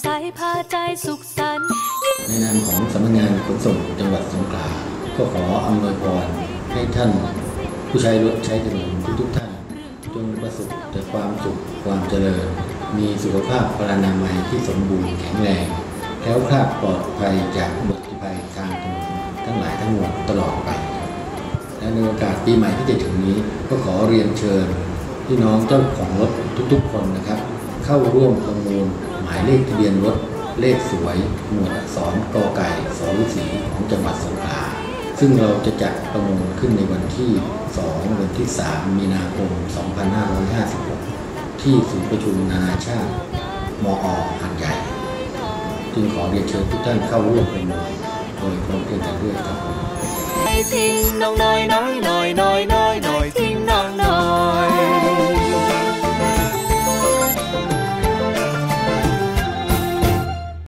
ใสพาใจสุขสันต์ในนามของสำนักงานขนส่งจังหวัดสงขลาก็ขออำนวยพรให้ท่าน ผู้ใช้รถใช้ถนนทุกๆท่าน จงประสบแต่ความสุขความเจริญ มีสุขภาพพลานามัยที่สมบูรณ์แข็งแรงแคล้วคลาดปลอดภัยจากอุบัติภัยทางถนนทั้งหลายทั้งหมวลตลอดไป และในโอกาสปีใหม่ที่จะถึงนี้ก็ขอเรียนเชิญพี่น้องเจ้าของรถทุกๆ คนนะครับ เข้าร่วมประมูล หมายเลขทะเบียนรถเลขสวยหมวดอักษรกอไก่สอฤษีของจังหวัดสงขลาซึ่งเราจะจัดประมูลขึ้นในวันที่ 2 วันที่ 3 มีนาคม 2556 ที่ศูนย์ประชุมนานาชาติ มอหันใหญ่ จึงขอเรียนเชิญทุกท่านเข้าร่วมประมูลโดยพร้อมเพรียงกันด้วยครับผมไม่ทิ้งน้องน้อยน้อยน้อย